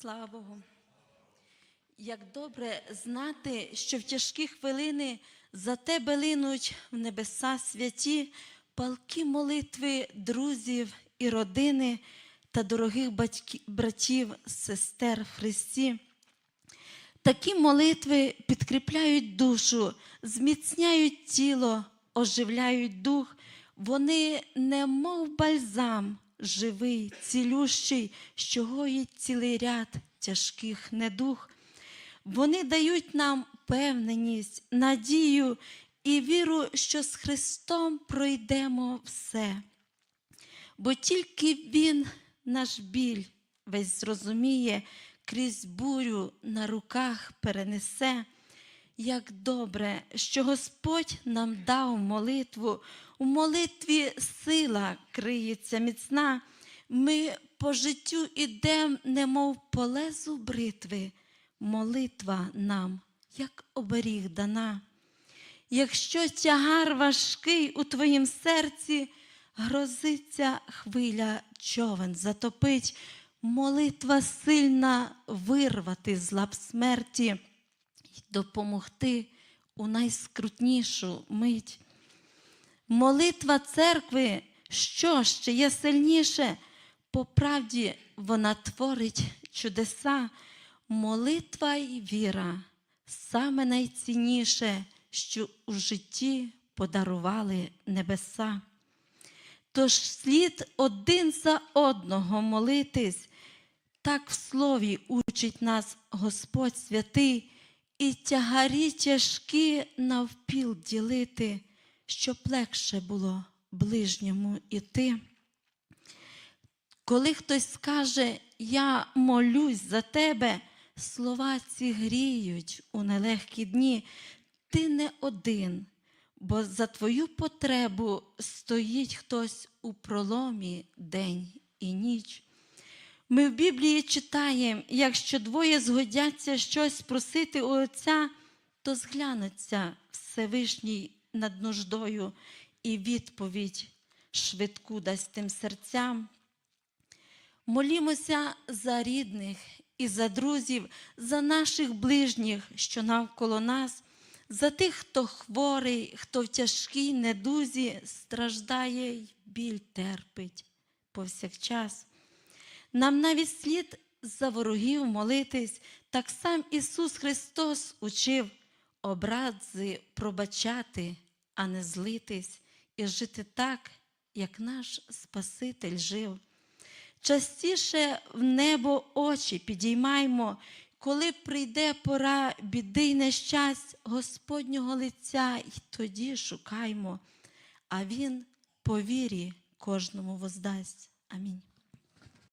Слава Богу. Як добре знати, що в тяжкі хвилини за тебе линуть в небеса святі палки молитви друзів і родини та дорогих батьків, братів, сестер Христі. Такі молитви підкріпляють душу, зміцняють тіло, оживляють дух. Вони, немов бальзам, живий, цілющий, що гоїть цілий ряд тяжких недух. Вони дають нам певненість, надію і віру, що з Христом пройдемо все. Бо тільки Він наш біль весь зрозуміє, крізь бурю на руках перенесе. Як добре, що Господь нам дав молитву, у молитві сила криється міцна. Ми по життю ідем, немов по лезу бритви, молитва нам, як оберіг дана. Якщо тягар важкий у твоїм серці, грозиться хвиля човен затопить, молитва сильна вирвати з лап смерті допомогти у найскрутнішу мить. Молитва церкви, що ще є сильніше, по правді вона творить чудеса. Молитва і віра саме найцінніше, що у житті подарували небеса. Тож слід один за одного молитись, так в слові учить нас Господь святий, і тягарі тяжкі навпіл ділити, щоб легше було ближньому іти. Коли хтось скаже, я молюсь за тебе, слова ці гріють у нелегкі дні, ти не один, бо за твою потребу стоїть хтось у проломі день і ніч. Ми в Біблії читаємо, якщо двоє згодяться щось просити у Отця, то зглянуться Всевишній над нуждою і відповідь швидку дасть тим серцям. Молімося за рідних і за друзів, за наших ближніх, що навколо нас, за тих, хто хворий, хто в тяжкій недузі страждає й біль терпить повсякчас. Нам навіть слід за ворогів молитись, так сам Ісус Христос учив образи пробачати, а не злитись, і жити так, як наш Спаситель жив. Частіше в небо очі підіймаймо, коли прийде пора біди й нещасть Господнього лиця, й тоді шукаймо, а Він по вірі кожному воздасть. Амінь.